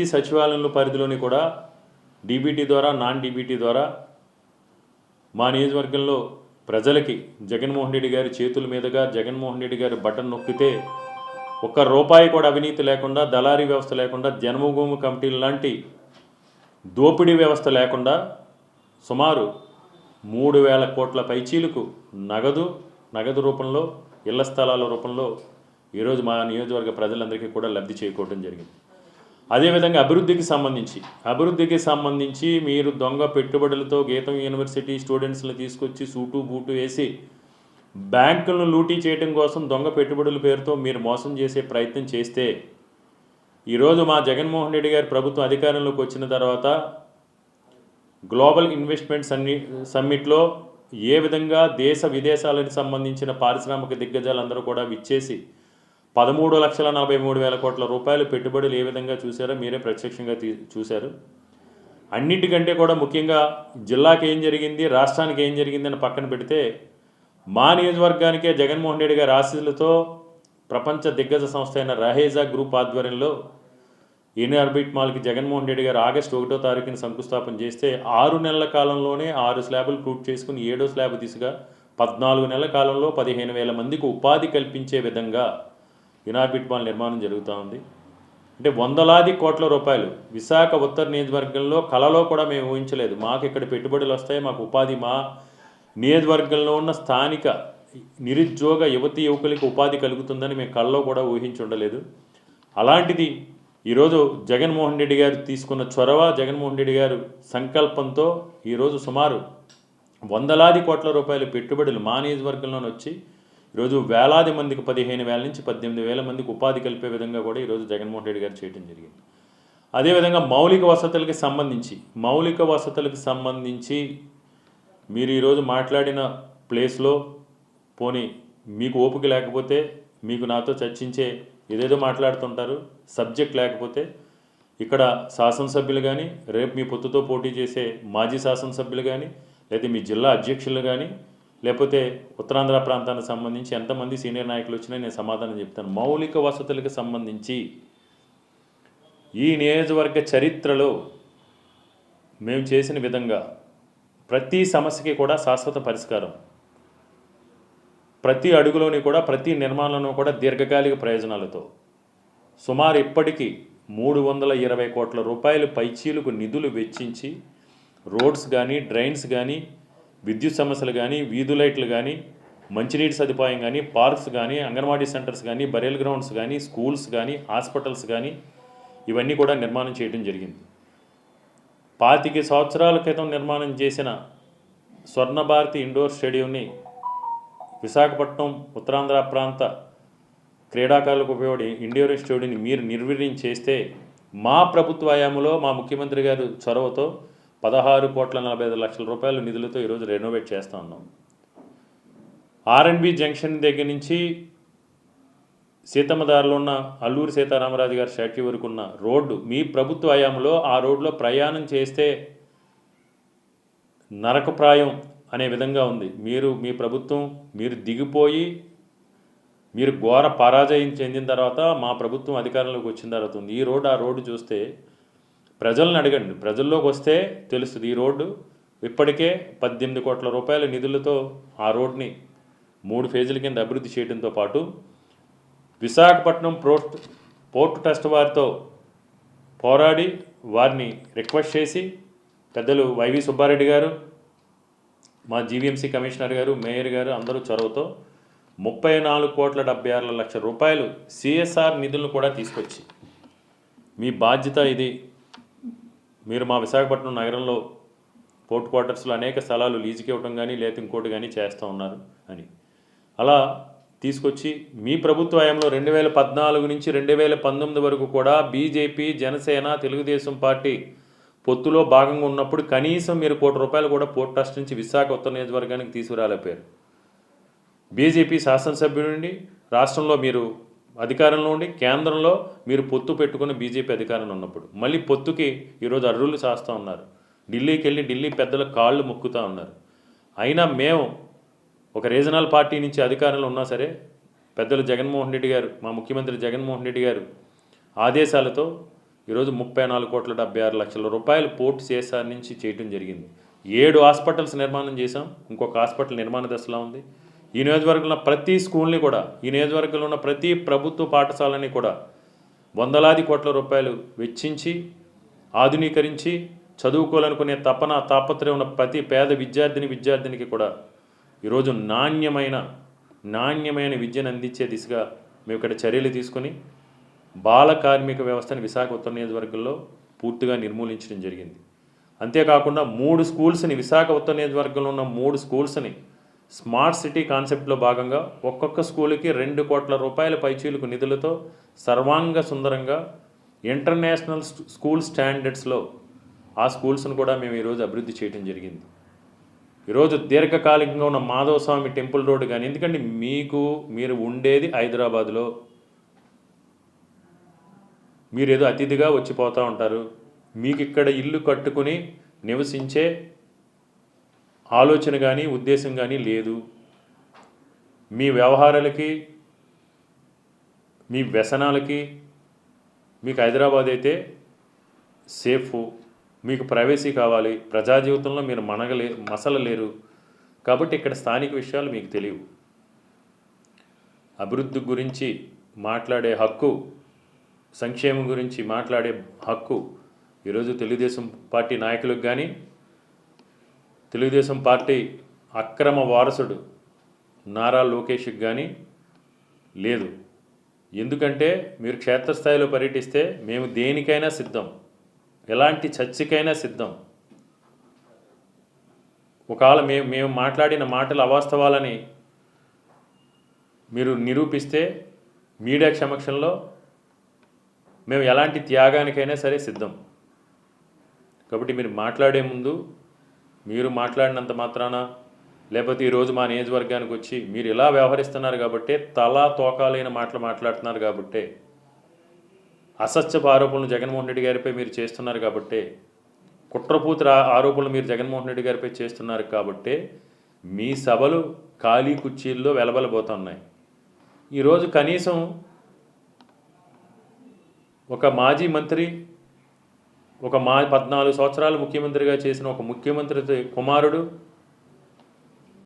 ప్రతి సచివాలయంలో పరిధిలోని కూడా డీబీటీ ద్వారా నాన్ డీబీటీ ద్వారా మా నియోజకవర్గంలో ప్రజలకి జగన్మోహన్ రెడ్డి గారి చేతుల మీదుగా జగన్మోహన్ రెడ్డి గారి బటన్ నొక్కితే ఒక్క రూపాయి కూడా అవినీతి లేకుండా దళారీ వ్యవస్థ లేకుండా జన్మభూమి కమిటీలు లాంటి దోపిడీ వ్యవస్థ లేకుండా సుమారు మూడు వేల కోట్ల పైచీలకు నగదు నగదు రూపంలో ఇళ్ళ స్థలాల రూపంలో ఈరోజు మా నియోజకవర్గ ప్రజలందరికీ కూడా లబ్ధి చేకూడడం జరిగింది. అదేవిధంగా అభివృద్ధికి సంబంధించి అభివృద్ధికి సంబంధించి మీరు దొంగ పెట్టుబడులతో గీతం యూనివర్సిటీ స్టూడెంట్స్ని తీసుకొచ్చి సూటు బూటు వేసి బ్యాంకులను లూటీ చేయడం కోసం దొంగ పెట్టుబడుల పేరుతో మీరు మోసం చేసే ప్రయత్నం చేస్తే ఈరోజు మా జగన్మోహన్ రెడ్డి గారి ప్రభుత్వం అధికారంలోకి వచ్చిన తర్వాత గ్లోబల్ ఇన్వెస్ట్మెంట్ సన్ని సమ్మిట్లో ఏ విధంగా దేశ విదేశాలకు సంబంధించిన పారిశ్రామిక దిగ్గజాలందరూ కూడా విచ్చేసి పదమూడు లక్షల నలభై మూడు వేల కోట్ల రూపాయలు పెట్టుబడులు ఏ విధంగా చూశారో మీరే ప్రత్యక్షంగా తీ చూశారు. అన్నిటికంటే కూడా ముఖ్యంగా జిల్లాకి ఏం జరిగింది రాష్ట్రానికి ఏం జరిగింది అని పక్కన పెడితే మా నియోజకవర్గానికే జగన్మోహన్ రెడ్డి గారి ఆశీస్సులతో ప్రపంచ దిగ్గజ సంస్థ అయిన రహేజా గ్రూప్ ఆధ్వర్యంలో ఇన్ ఆర్బిట్ మాల్కి జగన్మోహన్ రెడ్డి గారు ఆగస్టు ఒకటో తారీఖున శంకుస్థాపన చేస్తే ఆరు నెలల కాలంలోనే ఆరు స్లాబులు పూర్తి చేసుకుని ఏడో స్లాబ్ దిశగా పద్నాలుగు నెలల కాలంలో పదిహేను వేల మందికి ఉపాధి కల్పించే విధంగా ఇనార్బిట్ మాల్ నిర్మాణం జరుగుతూ ఉంది. అంటే వందలాది కోట్ల రూపాయలు విశాఖ ఉత్తర నియోజకవర్గంలో కళలో కూడా మేము ఊహించలేదు. మాకు ఇక్కడ పెట్టుబడులు వస్తాయి మాకు ఉపాధి మా నియోజకవర్గంలో ఉన్న స్థానిక నిరుద్యోగ యువతి యువకులకి ఉపాధి కలుగుతుందని మేము కళ్ళలో కూడా ఊహించి ఉండలేదు. అలాంటిది ఈరోజు జగన్మోహన్ రెడ్డి గారు తీసుకున్న చొరవ జగన్మోహన్ రెడ్డి గారు సంకల్పంతో ఈరోజు సుమారు వందలాది కోట్ల రూపాయల పెట్టుబడులు మా నియోజకవర్గంలోనే వచ్చి ఈరోజు వేలాది మందికి పదిహేను వేల నుంచి పద్దెనిమిది వేల మందికి ఉపాధి కలిపే విధంగా కూడా ఈరోజు జగన్మోహన్ రెడ్డి గారు చేయడం జరిగింది. అదేవిధంగా మౌలిక వసతులకి సంబంధించి మౌలిక వసతులకు సంబంధించి మీరు ఈరోజు మాట్లాడిన ప్లేస్లో పోనీ మీకు ఓపిక లేకపోతే మీకు నాతో చర్చించే ఏదేదో మాట్లాడుతుంటారు సబ్జెక్ట్ లేకపోతే ఇక్కడ శాసనసభ్యులు కానీ రేపు మీ పొత్తుతో పోటీ చేసే మాజీ శాసనసభ్యులు కానీ లేదా మీ జిల్లా అధ్యక్షులు కానీ లేకపోతే ఉత్తరాంధ్ర ప్రాంతానికి సంబంధించి ఎంతమంది సీనియర్ నాయకులు వచ్చినా నేను సమాధానం చెప్తాను. మౌలిక వసతులకు సంబంధించి ఈ నియోజకవర్గ చరిత్రలో మేము చేసిన విధంగా ప్రతి సమస్యకి కూడా శాశ్వత పరిష్కారం. ప్రతి అడుగులోని కూడా ప్రతి నిర్మాణంలో కూడా దీర్ఘకాలిక ప్రయోజనాలతో. సుమారు ఇప్పటికీ మూడు వందల ఇరవై కోట్ల రూపాయలు పైచీలకు నిధులు వెచ్చించి రోడ్స్ కానీ డ్రైన్స్ కానీ విద్యుత్ సమస్యలు కానీ వీధు లైట్లు కానీ మంచినీటి సదుపాయం కానీ పార్క్స్ కానీ అంగన్వాడీ సెంటర్స్ కానీ బరేల్ గ్రౌండ్స్ కానీ స్కూల్స్ కానీ హాస్పిటల్స్ కానీ ఇవన్నీ కూడా నిర్మాణం చేయడం జరిగింది. పాతిక సంవత్సరాల క్రితం నిర్మాణం చేసిన స్వర్ణభారతి ఇండోర్ స్టేడియంని విశాఖపట్నం ఉత్తరాంధ్ర ప్రాంత క్రీడాకారులకు ఉపయోగపడే ఇండోర్ స్టేడియంని మీరు నిర్వీర్యం చేస్తే మా ప్రభుత్వ హయాంలో మా ముఖ్యమంత్రి గారు చొరవతో పదహారు కోట్ల నలభై ఐదు లక్షల రూపాయల నిధులతో ఈరోజు రెనోవేట్ చేస్తూ ఉన్నాం. ఆర్ఎన్బి జంక్షన్ దగ్గర నుంచి సీతమ్మదారిలో ఉన్న అల్లూరి సీతారామరాజు గారి స్టాట్యూ వరకు ఉన్న రోడ్డు మీ ప్రభుత్వ హయాంలో ఆ రోడ్లో ప్రయాణం చేస్తే నరకప్రాయం అనే విధంగా ఉంది. మీరు మీ ప్రభుత్వం మీరు దిగిపోయి మీరు ఘోర పరాజయం చెందిన తర్వాత మా ప్రభుత్వం అధికారంలోకి వచ్చిన తర్వాత ఉంది. ఈ రోడ్డు ఆ రోడ్డు చూస్తే ప్రజలను అడగండి. ప్రజల్లోకి వస్తే తెలుస్తుంది ఈ రోడ్డు. ఇప్పటికే పద్దెనిమిది కోట్ల రూపాయల నిధులతో ఆ రోడ్ని మూడు ఫేజుల కింద అభివృద్ధి చేయడంతో పాటు విశాఖపట్నం పోర్ట్ పోర్ట్ ట్రస్ట్ వారితో పోరాడి వారిని రిక్వెస్ట్ చేసి పెద్దలు వైవి సుబ్బారెడ్డి గారు మా జీవీఎంసీ కమిషనర్ గారు మేయర్ గారు అందరూ చొరవతో ముప్పై నాలుగు కోట్ల డెబ్బై ఆరు లక్షల రూపాయలు సిఎస్ఆర్ నిధులను కూడా తీసుకొచ్చి మీ బాధ్యత ఇది. మీరు మా విశాఖపట్నం నగరంలో పోర్ట్ క్వార్టర్స్లో అనేక స్థలాలు లీజుకి ఇవ్వటం కానీ లేదా ఇంకోటి కానీ చేస్తూ ఉన్నారు అని. అలా తీసుకొచ్చి మీ ప్రభుత్వ హయాంలో రెండు వేల పద్నాలుగు నుంచి రెండు వేల పంతొమ్మిది వరకు కూడా బీజేపీ జనసేన తెలుగుదేశం పార్టీ పొత్తులో భాగంగా ఉన్నప్పుడు కనీసం మీరు కోటి రూపాయలు కూడా పోర్ట్ ట్రస్ట్ నుంచి విశాఖ ఉత్తర నియోజకవర్గానికి తీసుకురాలేపారు బీజేపీ శాసనసభ్యుడి నుండి రాష్ట్రంలో మీరు అధికారంలో ఉండి కేంద్రంలో మీరు పొత్తు పెట్టుకుని బీజేపీ అధికారంలో ఉన్నప్పుడు మళ్ళీ పొత్తుకి ఈరోజు అర్రులు చేస్తూ ఉన్నారు. ఢిల్లీకి వెళ్ళి ఢిల్లీ పెద్దల కాళ్ళు మొక్కుతూ ఉన్నారు. అయినా మేము ఒక రీజనల్ పార్టీ నుంచి అధికారంలో ఉన్నా సరే పెద్దలు జగన్మోహన్ రెడ్డి గారు మా ముఖ్యమంత్రి జగన్మోహన్ రెడ్డి గారు ఆదేశాలతో ఈరోజు ముప్పై నాలుగు కోట్ల డెబ్బై ఆరు లక్షల రూపాయలు పోర్టు సిఎస్ఆర్ నుంచి చేయటం జరిగింది. ఏడు హాస్పిటల్స్ నిర్మాణం చేశాం. ఇంకొక హాస్పిటల్ నిర్మాణ దశలో ఉంది. ఈ నియోజకవర్గంలో ప్రతి స్కూల్ని కూడా ఈ నియోజకవర్గంలో ఉన్న ప్రతి ప్రభుత్వ పాఠశాలని కూడా వందలాది కోట్ల రూపాయలు వెచ్చించి ఆధునీకరించి చదువుకోవాలనుకునే తపన తాపత్రయం ఉన్న ప్రతి పేద విద్యార్థిని విద్యార్థినికి కూడా ఈరోజు నాణ్యమైన నాణ్యమైన విద్యను అందించే దిశగా మేము ఇక్కడ చర్యలు తీసుకొని బాల కార్మిక వ్యవస్థను విశాఖ ఉత్తర నియోజకవర్గంలో పూర్తిగా నిర్మూలించడం జరిగింది. అంతేకాకుండా మూడు స్కూల్స్ని విశాఖ ఉత్తర నియోజకవర్గంలో ఉన్న మూడు స్కూల్స్ని స్మార్ట్ సిటీ కాన్సెప్ట్లో భాగంగా ఒక్కొక్క స్కూల్కి రెండు కోట్ల రూపాయల పైచీలకు నిధులతో సర్వాంగ సుందరంగా ఇంటర్నేషనల్ స్కూల్ స్టాండర్డ్స్లో ఆ స్కూల్స్ను కూడా మేము ఈరోజు అభివృద్ధి చేయడం జరిగింది. ఈరోజు దీర్ఘకాలికంగా ఉన్న మాధవ స్వామి టెంపుల్ రోడ్ కానీ ఎందుకంటే మీకు మీరు ఉండేది హైదరాబాద్లో. మీరు ఏదో అతిథిగా వచ్చిపోతూ ఉంటారు. మీకు ఇక్కడ ఇల్లు కట్టుకుని నివసించే ఆలోచన కానీ ఉద్దేశం కానీ లేదు. మీ వ్యవహారాలకి మీ వ్యసనాలకి మీకు హైదరాబాద్ అయితే సేఫ్. మీకు ప్రైవసీ కావాలి. ప్రజా జీవితంలో మీరు మనగలే మసలలేరు. కాబట్టి ఇక్కడ స్థానిక విషయాలు మీకు తెలియవు. అభివృద్ధి గురించి మాట్లాడే హక్కు సంక్షేమం గురించి మాట్లాడే హక్కు ఈరోజు తెలుగుదేశం పార్టీ నాయకులకు కానీ తెలుగుదేశం పార్టీ అక్రమ వారసుడు నారా లోకేష్కి కానీ లేదు. ఎందుకంటే మీరు క్షేత్రస్థాయిలో పర్యటిస్తే మేము దేనికైనా సిద్ధం. ఎలాంటి చర్చకైనా సిద్ధం. ఒకవేళ మేము మేము మాట్లాడిన మాటలు అవాస్తవాలని మీరు నిరూపిస్తే మీడియా సమక్షంలో మేము ఎలాంటి త్యాగానికైనా సరే సిద్ధం. కాబట్టి మీరు మాట్లాడే ముందు మీరు మాట్లాడినంత మాత్రాన లేకపోతే ఈరోజు మా నియోజకవర్గానికి వచ్చి మీరు ఇలా వ్యవహరిస్తున్నారు కాబట్టి తలా తోకాలైన మాటలు మాట్లాడుతున్నారు కాబట్టి అసత్యపు ఆరోపణలు జగన్మోహన్ రెడ్డి గారిపై మీరు చేస్తున్నారు కాబట్టి కుట్రపూతి ఆరోపణలు మీరు జగన్మోహన్ రెడ్డి గారిపై చేస్తున్నారు కాబట్టి మీ సభలు ఖాళీ కుర్చీల్లో వెలబలబోతున్నాయి. ఈరోజు కనీసం ఒక మాజీ మంత్రి ఒక మా పద్నాలుగు సంవత్సరాలు ముఖ్యమంత్రిగా చేసిన ఒక ముఖ్యమంత్రి కుమారుడు